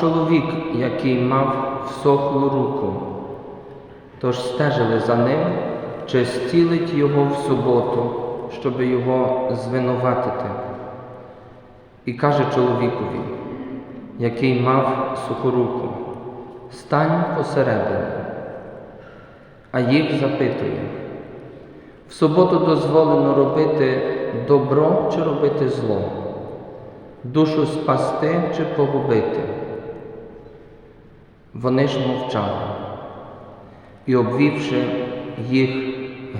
чоловік, який мав всохлу руку. Тож стежили за ним, чи зцілить його в суботу, щоб його звинуватити. І каже чоловікові, який мав суху руку, стань посередині. А їх запитує, в суботу дозволено робити добро чи робити зло, душу спасти чи погубити. Вони ж мовчали і, обвівши їх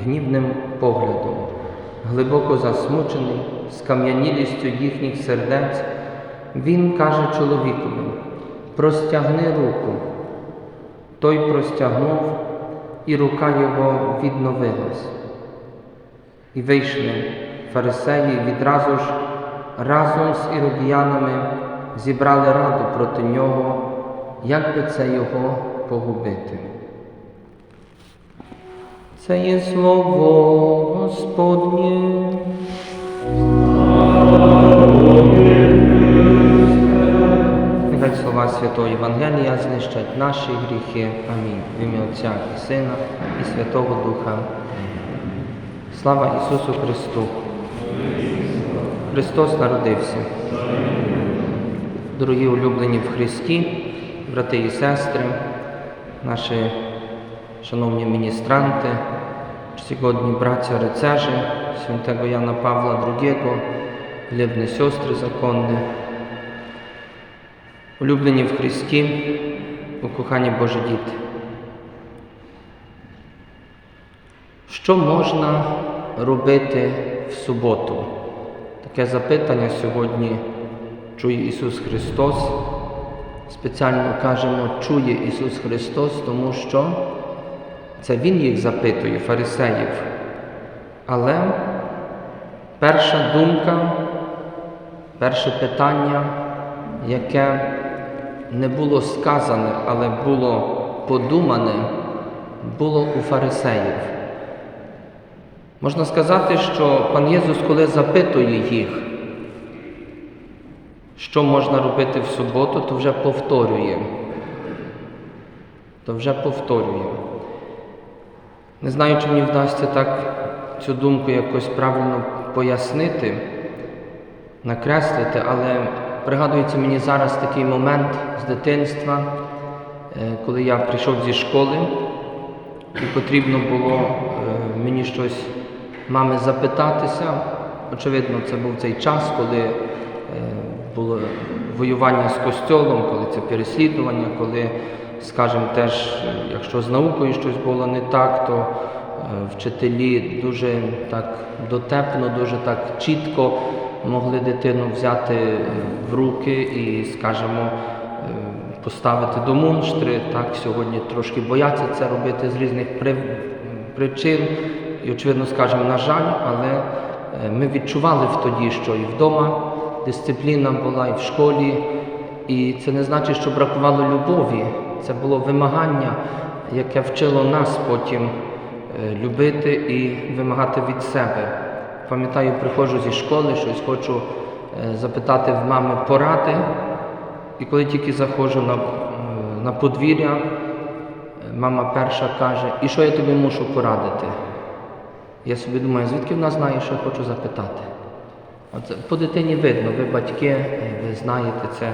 гнівним поглядом, глибоко засмучений, з кам'янілістю їхніх сердець, він каже чоловікові: простягни руку. Той простягнув, і рука його відновилась. І вийшли фарисеї відразу ж разом з іродіянами зібрали раду проти нього, як би це його погубити. Це є слово Господнє. Нехай слова Святого Євангелія знищать наші гріхи. Амінь. В ім'я Отця і Сина і Святого Духа. Слава Ісусу Христу! Христос народився. Дорогі улюблені в Христі, брати і сестри, наші шановні міністранти, czcigodni bracia rycerze świętego Jana Pawła II, wielebne siostry zakonne, улюблені в Христі, ukохані Божі діти. Що можна робити в суботу? Таке запитання сьогодні чує Ісус Христос. Спеціально кажемо, чує Ісус Христос, тому що це Він їх запитує, фарисеїв. Але перша думка, перше питання, яке не було сказане, але було подумане, було у фарисеїв. Можна сказати, що пан Єсус, коли запитує їх, що можна робити в суботу, то вже повторює. То вже повторює. Не знаю, чи мені вдасться так цю думку якось правильно пояснити, накреслити, але пригадується мені зараз такий момент з дитинства, е, коли я прийшов зі школи, і потрібно було е, мені щось мами запитатися. Очевидно, це був цей час, коли було воювання з костьолом, коли це переслідування, коли, скажімо, теж, якщо з наукою щось було не так, то е, вчителі дуже так дотепно, дуже так чітко могли дитину взяти е, в руки і, скажімо, е, поставити до мунштри. Так, сьогодні трошки бояться це робити з різних при- причин. І, очевидно, скажемо, на жаль, але ми відчували в тоді, що і вдома дисципліна була, і в школі. І це не значить, що бракувало любові. Це було вимагання, яке вчило нас потім е, любити і вимагати від себе. Пам'ятаю, приходжу зі школи, щось хочу е, запитати в мами поради. І коли тільки заходжу на, е, на подвір'я, мама перша каже, і що я тобі мушу порадити? Я собі думаю, звідки вона знає, що я хочу запитати? Оце, по дитині видно, ви батьки, ви знаєте це,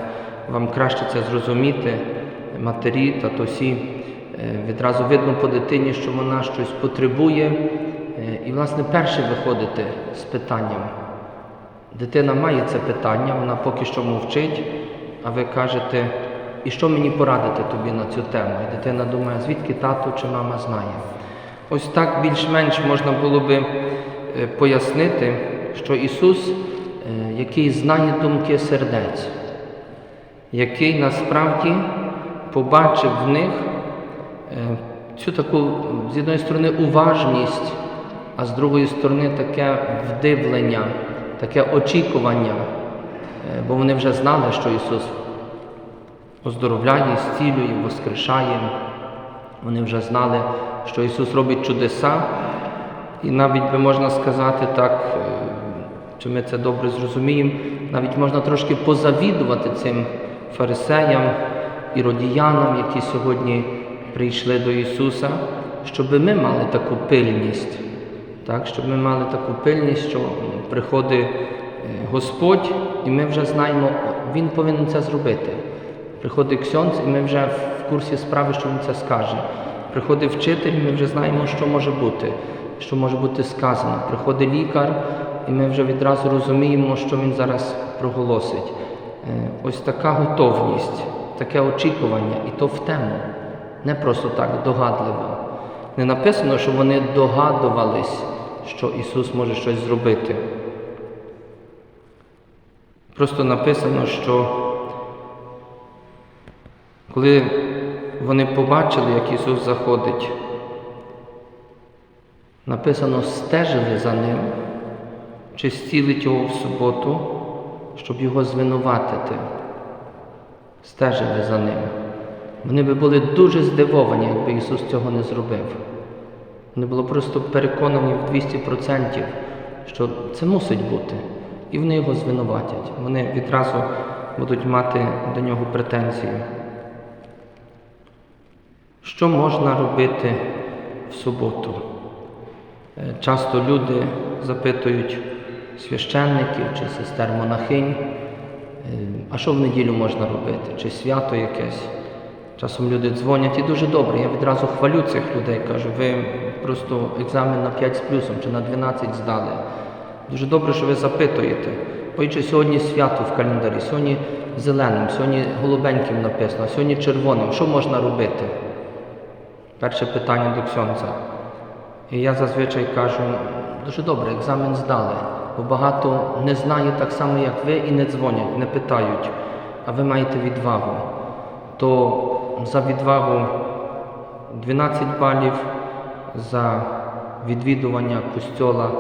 вам краще це зрозуміти, матері, татусі. Е, Відразу видно по дитині, що вона щось потребує. Е, І, власне, перше виходите з питанням. Дитина має це питання, вона поки що мовчить, а ви кажете, і що мені порадити тобі на цю тему? І дитина думає, звідки тато чи мама знає. Ось так більш-менш можна було би е, пояснити, що Ісус, е, який знає думки сердець, який насправді побачив в них е, цю таку, з одної сторони, уважність, а з другої сторони таке вдивлення, таке очікування, Е, бо вони вже знали, що Ісус оздоровляє, зцілює, воскрешає. Вони вже знали, що Ісус робить чудеса, і навіть би можна сказати так, чи ми це добре зрозуміємо, навіть можна трошки позавідувати цим фарисеям і родіянам, які сьогодні прийшли до Ісуса, щоб ми мали таку пильність, так, щоб ми мали таку пильність, що приходить е, Господь, і ми вже знаємо, Він повинен це зробити. Приходить ксьонц, і ми вже в курсі справи, що він це скаже. Приходить вчитель, і ми вже знаємо, що може бути, що може бути сказано. Приходить лікар, і ми вже відразу розуміємо, що він зараз проголосить. Е, Ось така готовність, таке очікування, і то в тему, не просто так догадливо. Не написано, що вони догадувались, що Ісус може щось зробити. Просто написано, що коли вони побачили, як Ісус заходить, написано, стежили за Ним, чи зцілить його в суботу, щоб його звинуватити. Стежили за ним. Вони би були дуже здивовані, якби Ісус цього не зробив. Вони були просто переконані в 200%, що це мусить бути. І вони його звинуватять. Вони відразу будуть мати до нього претензії. Що можна робити в суботу? Е, Часто люди запитують священників чи сестер монахинь, е, а що в неділю можна робити? Чи свято якесь? Часом люди дзвонять і дуже добре. Я відразу хвалю цих людей, кажу, ви просто екзамен на 5 з плюсом чи на 12 здали. Дуже добре, що ви запитуєте. Ой, сьогодні свято в календарі, сьогодні зеленим, сьогодні голубеньким написано, сьогодні червоним. Що можна робити? Перше питання до ксьонця. І я зазвичай кажу, дуже добре, екзамен здали, бо багато не знає так само, як ви, і не дзвонять, не питають, а ви маєте відвагу. То за відвагу 12 балів, за відвідування костьола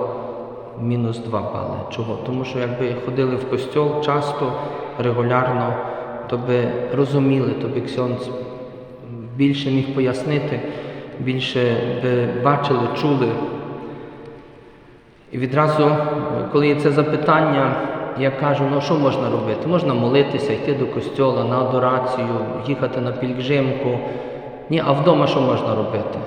мінус 2 бали. Чого? Тому що якби ходили в костьол часто, регулярно, то би розуміли, то би ксьонц більше міг пояснити, більше би бачили, чули. І відразу, коли є це запитання, я кажу, ну що можна робити? Можна молитися, йти до костьола на адорацію, їхати на пільгримку. Ні, а вдома що можна робити?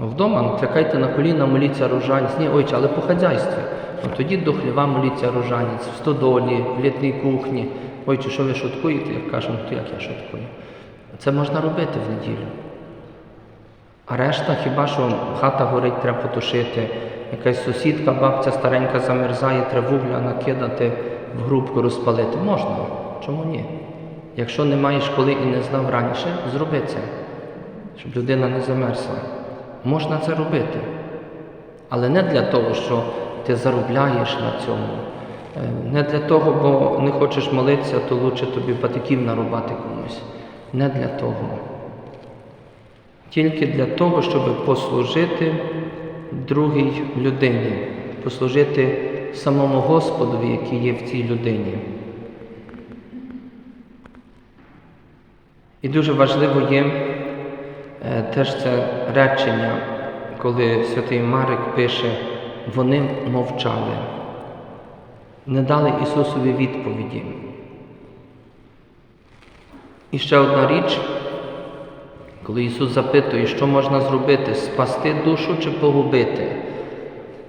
Ну, вдома ну, клякайте на коліна, моліться рожанець. Ні, ойче, але по хазяйстві. Ну, тоді до хліва моліться рожанець, в стодолі, в літній кухні. Ойче, що ви шуткуєте? Я кажу, ну то як я шуткую? Це можна робити в неділю. А решта хіба що хата горить, треба потушити, якась сусідка, бабця старенька замерзає, треба вугля накидати, в грубку розпалити. Можна. Чому ні? Якщо не маєш коли і не знав раніше, зроби це, щоб людина не замерзла. Можна це робити. Але не для того, що ти заробляєш на цьому. Е, Не для того, бо не хочеш молитися, то лучше тобі патиків нарубати комусь. Не для того. Тільки для того, щоб послужити другій людині, послужити самому Господові, який є в цій людині. І дуже важливо є е, теж це речення, коли святий Марик пише, вони мовчали, не дали Ісусові відповіді. І ще одна річ, коли Ісус запитує, що можна зробити, спасти душу чи погубити.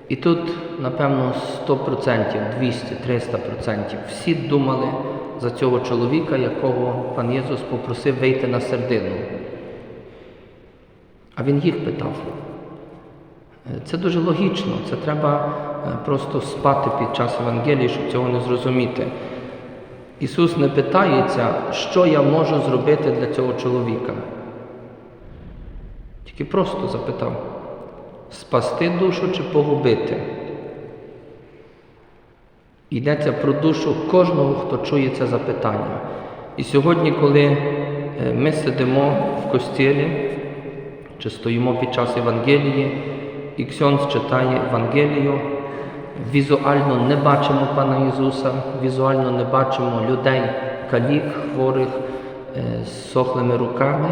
І тут, напевно, 100%, 200, 300%. Всі думали за цього чоловіка, якого пан Єсус попросив вийти на середину. А Він їх питав. Це дуже логічно, це треба е, просто спати під час Евангелії, щоб цього не зрозуміти. Ісус не питається, що я можу зробити для цього чоловіка. Тільки просто запитав, спасти душу чи погубити. Йдеться про душу кожного, хто чує це запитання. І сьогодні, коли е, ми сидимо в костілі, чи стоїмо під час Євангелії, і Ксьонс читає Євангелію. Візуально не бачимо Пана Ісуса, візуально не бачимо людей, калік, хворих е, з сохлими руками.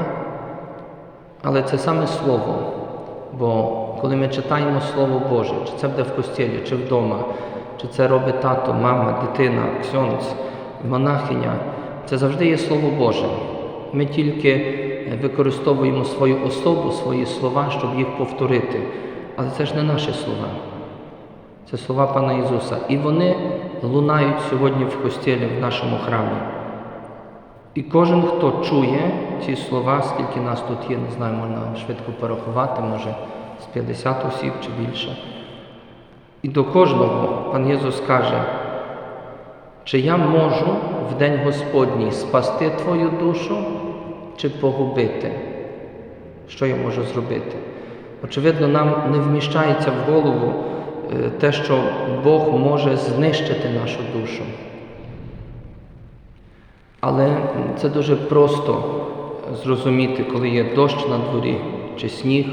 Але це саме Слово. Бо коли ми читаємо Слово Боже, чи це буде в костілі, чи вдома, чи це робить тато, мама, дитина, ксьонц, монахиня, це завжди є Слово Боже. Ми тільки е, використовуємо свою особу, свої слова, щоб їх повторити. Але це ж не наші слова. Це слова Пана Ісуса. І вони лунають сьогодні в костілі в нашому храмі. І кожен, хто чує ці слова, скільки нас тут є, не знаю, можна швидко порахувати, може з 50 осіб чи більше. І до кожного пан Єсус каже, чи я можу в день Господній спасти твою душу чи погубити? Що я можу зробити? Очевидно, нам не вміщається в голову е, те, що Бог може знищити нашу душу. Але це дуже просто зрозуміти, коли є дощ на дворі чи сніг,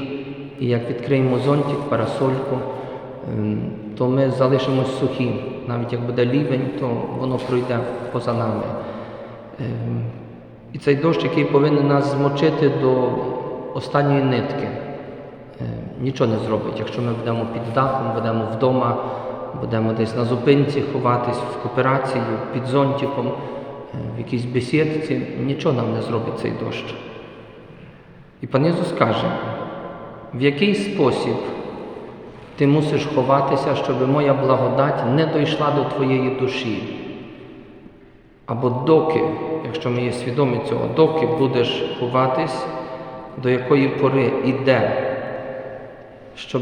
і як відкриємо зонтик, парасольку, ем, то ми залишимось сухі. Навіть як буде лівень, то воно пройде поза нами. Ем, І цей дощ, який повинен нас змочити до останньої нитки, е, нічого не зробить. Якщо ми будемо під дахом, будемо вдома, будемо десь на зупинці ховатись в кооперації, під зонтиком, в якійсь бесідці, нічого нам не зробить цей дощ. І пан Ісус каже, в який спосіб ти мусиш ховатися, щоб моя благодать не дійшла до твоєї душі. Або доки, якщо ми є свідомі цього, доки будеш ховатись, до якої пори і де, щоб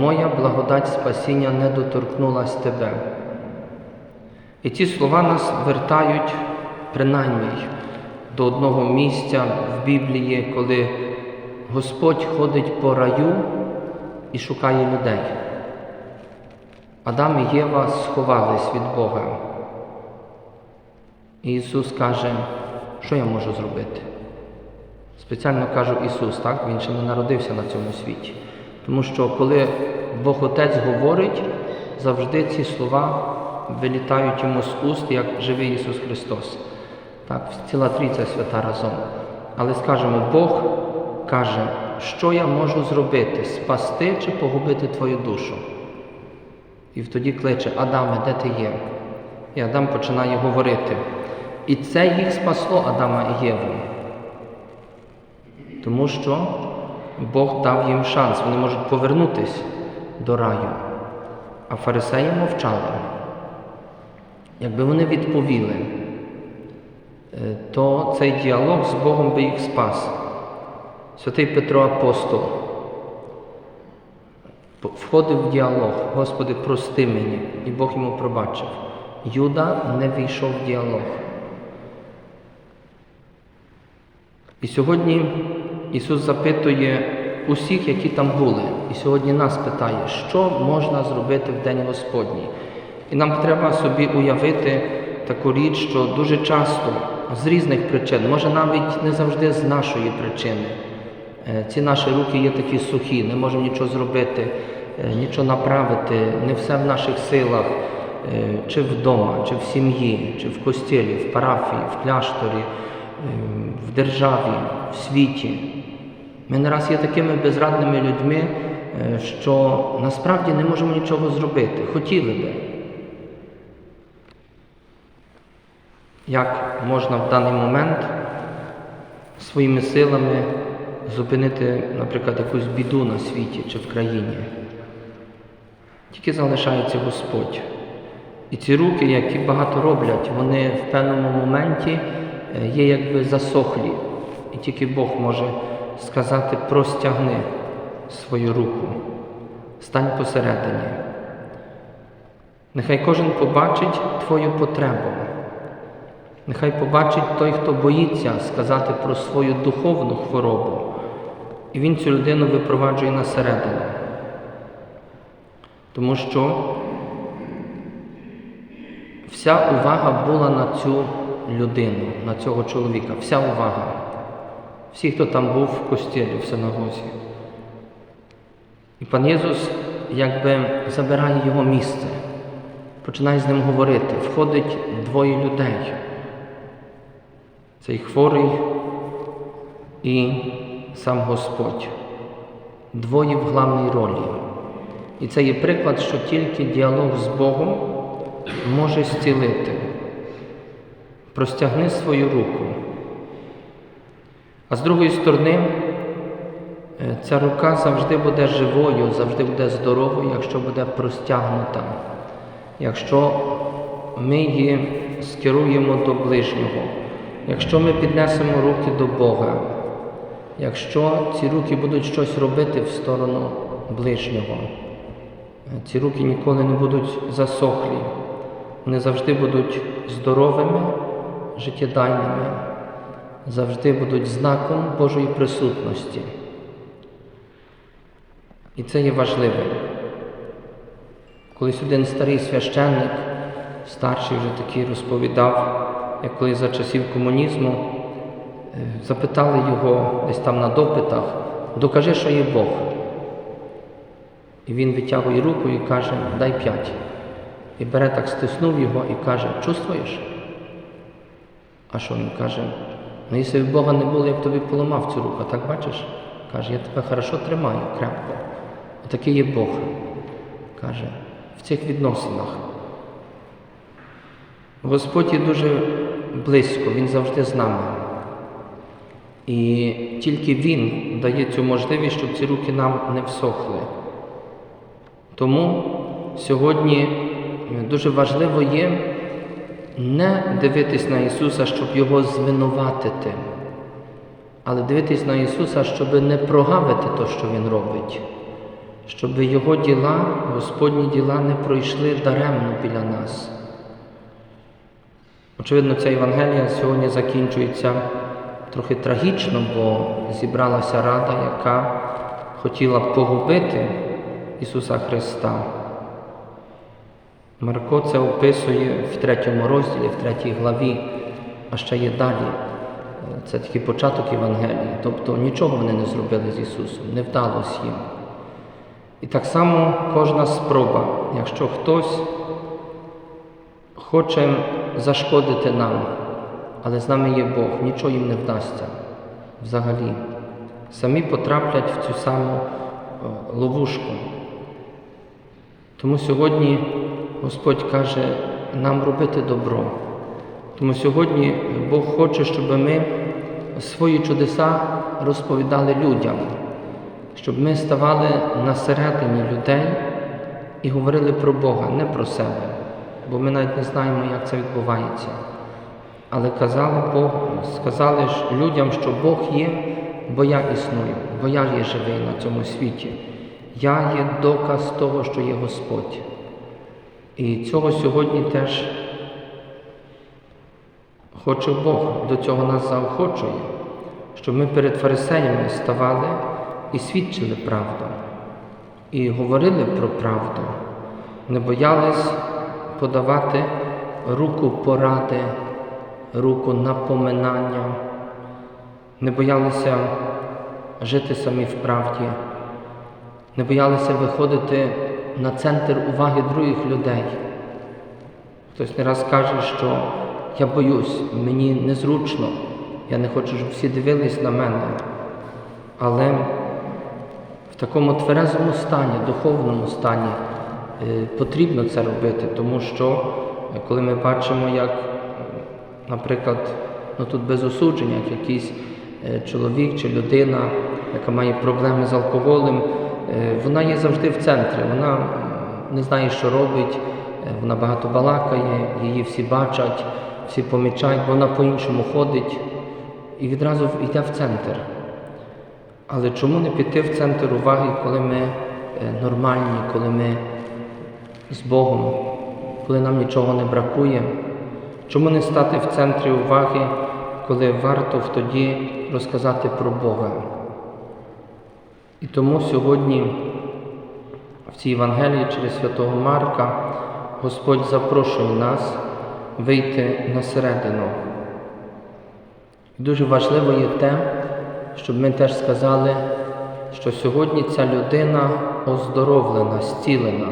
моя благодать спасіння не доторкнулась тебе. І ці слова нас вертають принаймні до одного місця в Біблії, коли Господь ходить по раю і шукає людей. Адам і Єва сховались від Бога. І Ісус каже, що я можу зробити? Спеціально кажу Ісус, так? Він ще не народився на цьому світі. Тому що коли Бог Отець говорить, завжди ці слова вилітають йому з уст, як живий Ісус Христос. Так, ціла трійця свята разом. Але скажемо, Бог каже, що я можу зробити? Спасти чи погубити твою душу? І тоді кличе Адаме, де ти є? І Адам починає говорити. І це їх спасло Адама і Єву. Тому що Бог дав їм шанс, вони можуть повернутися до раю. А фарисеї мовчали. Якби вони відповіли, е, то цей діалог з Богом би їх спас. Святий Петро Апостол входив в діалог, Господи, прости мені, і Бог йому пробачив. Юда не війшов в діалог. І сьогодні Ісус запитує усіх, які там були, і сьогодні нас питає, що можна зробити в День Господній. І нам треба собі уявити таку річ, що дуже часто з різних причин, може навіть не завжди з нашої причини, е, ці наші руки є такі сухі, не можемо нічого зробити, е, нічого направити, не все в наших силах, е, чи вдома, чи в сім'ї, чи в костілі, в парафії, в кляшторі, в державі, в світі. Ми не раз є такими безрадними людьми, що насправді не можемо нічого зробити. Хотіли би. Як можна в даний момент своїми силами зупинити, наприклад, якусь біду на світі чи в країні? Тільки залишається Господь. І ці руки, які багато роблять, вони в певному моменті є якби засохлі. І тільки Бог може сказати простягни свою руку, стань посередині. Нехай кожен побачить Твою потребу. Нехай побачить той, хто боїться сказати про свою духовну хворобу, і він цю людину випроваджує на середину. Тому що вся увага була на цю людину, на цього чоловіка, вся увага. всі, хто там був в костілі, в синагозі. І пан Єсус якби забирає його місце, починає з ним говорити. Входить двоє людей. Цей хворий і сам Господь. Двоє в главній ролі. І це є приклад, що тільки діалог з Богом може зцілити. Простягни свою руку. А з другої сторони, е, ця рука завжди буде живою, завжди буде здоровою, якщо буде простягнута, якщо ми її скеруємо до ближнього, якщо ми піднесемо руки до Бога, якщо ці руки будуть щось робити в сторону ближнього, ці руки ніколи не будуть засохлі, вони завжди будуть здоровими, життєдайними завжди будуть знаком Божої присутності. І це є важливим. Колись один старий священник, старший вже такий розповідав, як коли за часів комунізму е, запитали його десь там на допитах, докажи, що є Бог. І він витягує руку і каже, дай п'ять. І бере так, стиснув його і каже, чувствуєш? А що він каже? Ну, якщо б Бога не було, я б тобі поламав цю руку, так бачиш? Каже, я тебе хорошо тримаю, крепко. Отакий є Бог. Каже, в цих відносинах. Господь є дуже близько, Він завжди з нами. І тільки Він дає цю можливість, щоб ці руки нам не всохли. Тому сьогодні дуже важливо є не дивитись на Ісуса, щоб Його звинуватити, але дивитись на Ісуса, щоб не прогавити те, що Він робить, щоб Його діла, Господні діла не пройшли даремно біля нас. Очевидно, ця Євангелія сьогодні закінчується трохи трагічно, бо зібралася рада, яка хотіла погубити Ісуса Христа. Марко це описує в третьому розділі, в третій главі, а ще є далі. Це такий початок Євангелії. Тобто нічого вони не зробили з Ісусом, не вдалося їм. І так само кожна спроба, якщо хтось хоче зашкодити нам, але з нами є Бог, нічого їм не вдасться взагалі. Самі потраплять в цю саму ловушку. Тому сьогодні Господь каже нам робити добро. Тому сьогодні Бог хоче, щоб ми свої чудеса розповідали людям, щоб ми ставали на середині людей і говорили про Бога, не про себе, бо ми навіть не знаємо, як це відбувається. Але казали Богу, сказали ж людям, що Бог є, бо я існую, бо я є живий на цьому світі. Я є доказ того, що є Господь. І цього сьогодні теж хоче Бог, до цього нас заохочує, щоб ми перед фарисеями ставали і свідчили правду, і говорили про правду, не боялись подавати руку поради, руку напоминання, не боялися жити самі в правді, не боялися виходити на центр уваги других людей. Хтось не раз каже, що я боюсь, мені незручно, я не хочу, щоб всі дивились на мене. Але в такому тверезому стані, духовному стані потрібно це робити, тому що е, коли ми бачимо, як, наприклад, ну тут без осудження, як якийсь е, чоловік чи людина, яка має проблеми з алкоголем, вона є завжди в центрі, вона не знає, що робить, вона багато балакає, її всі бачать, всі помічають, вона по-іншому ходить і відразу йде в центр. Але чому не піти в центр уваги, коли ми нормальні, коли ми з Богом, коли нам нічого не бракує? Чому не стати в центрі уваги, коли варто в тоді розказати про Бога? І тому сьогодні в цій Євангелії через святого Марка Господь запрошує нас вийти на середину. Дуже важливо є те, щоб ми теж сказали, що сьогодні ця людина оздоровлена, зцілена.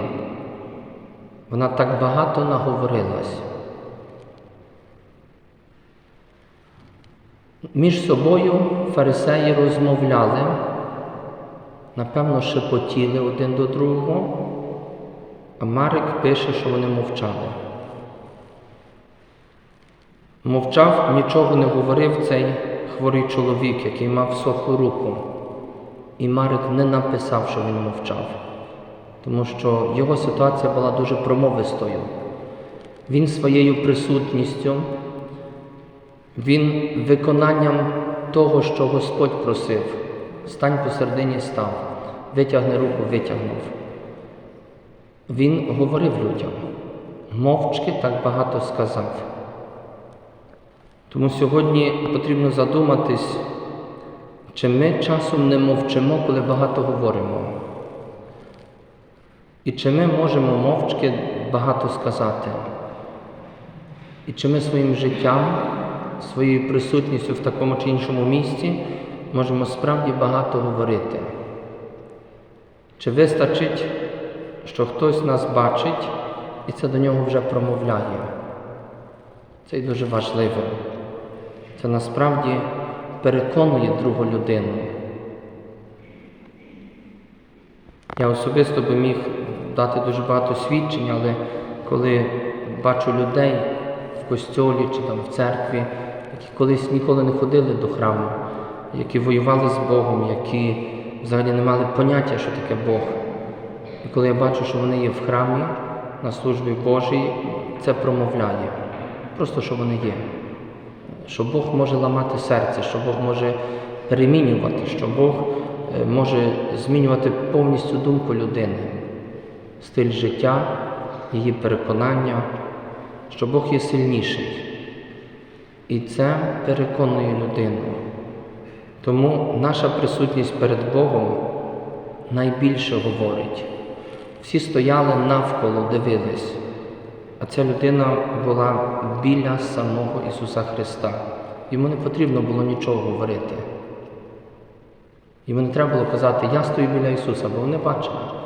Вона так багато наговорилась. Між собою фарисеї розмовляли, напевно, шепотіли один до другого, а Марик пише, що вони мовчали. Мовчав, нічого не говорив цей хворий чоловік, який мав сохлу руку. І Марик не написав, що він мовчав, тому що його ситуація була дуже промовистою. Він своєю присутністю, він виконанням того, що Господь просив, стань посередині став, витягни руку, витягнув. Він говорив людям, мовчки так багато сказав. Тому сьогодні потрібно задуматись, чи ми часом не мовчимо, коли багато говоримо. І чи ми можемо мовчки багато сказати? І чи ми своїм життям, своєю присутністю в такому чи іншому місці можемо справді багато говорити? Чи вистачить, що хтось нас бачить і це до нього вже промовляє? Це й дуже важливо. Це насправді переконує другу людину. Я особисто би міг дати дуже багато свідчень, але коли бачу людей в костьолі чи там в церкві, які колись ніколи не ходили до храму, які воювали з Богом, які взагалі не мали поняття, що таке Бог. І коли я бачу, що вони є в храмі на службі Божій, це промовляє. Просто що вони є. Що Бог може ламати серце, що Бог може перемінювати, що Бог е, може змінювати повністю думку людини, стиль життя, її переконання, що Бог є сильніший. І це переконує людину. Тому наша присутність перед Богом найбільше говорить. Всі стояли навколо, дивились. А ця людина була біля самого Ісуса Христа. Йому не потрібно було нічого говорити. Йому не треба було казати, я стою біля Ісуса, бо вони бачили.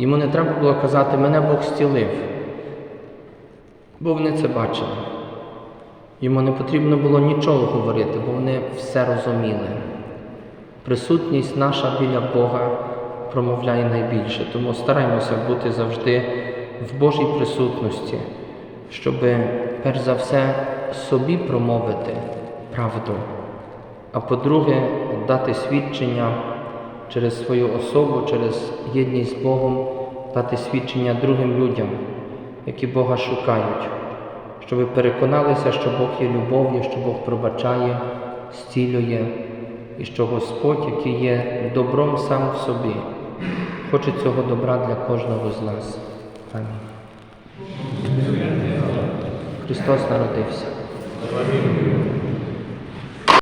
Йому не треба було казати, мене Бог зцілив, бо вони це бачили. Йому не потрібно було нічого говорити, бо вони все розуміли. Присутність наша біля Бога промовляє найбільше, тому стараємося бути завжди в Божій присутності, щоб перш за все собі промовити правду, а по-друге, дати свідчення через свою особу, через єдність з Богом, дати свідчення другим людям, які Бога шукають, щоб переконалися, що Бог є любов'ю, що Бог пробачає, зцілює, і що Господь, який є добром сам в собі, хоче цього добра для кожного з нас. Амінь. Христос народився.